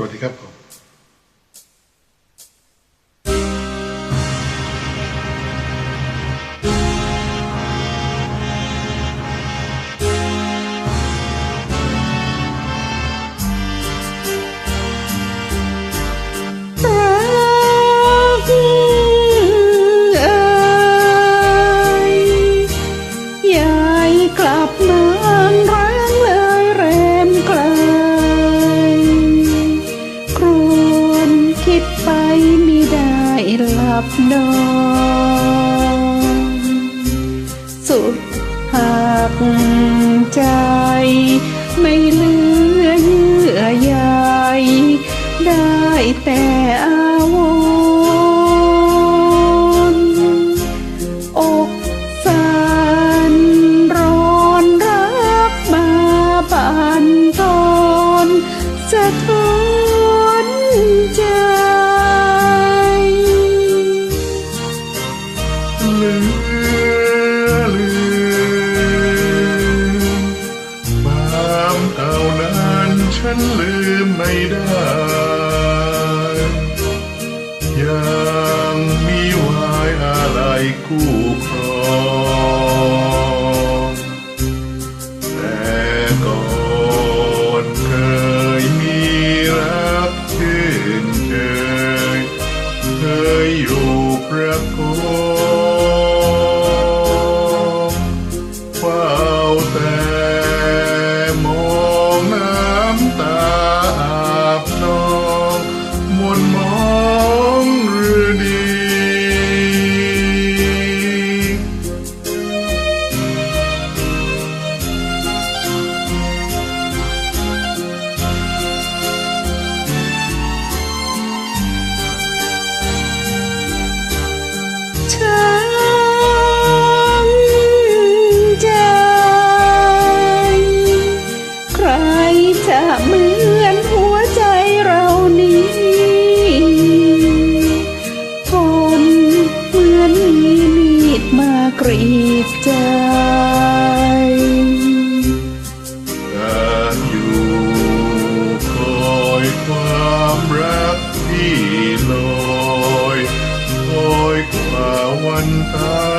สวัสดีครับผม ม่ได้หลับนอนสุดหักใจ ไม่เหลือเยื่อใยได้แต่อา ลืมความเก่านั้นฉันลืมไม่ได้ยังมีวายอะไรคู่ครองแต่ก่อนเคยมีรักชื่นเชยเคยอยู่ประค open. เหมือนมีมีดมากรีดใจอยู่คอยความรักที่ลอยคอยกว่าวันตา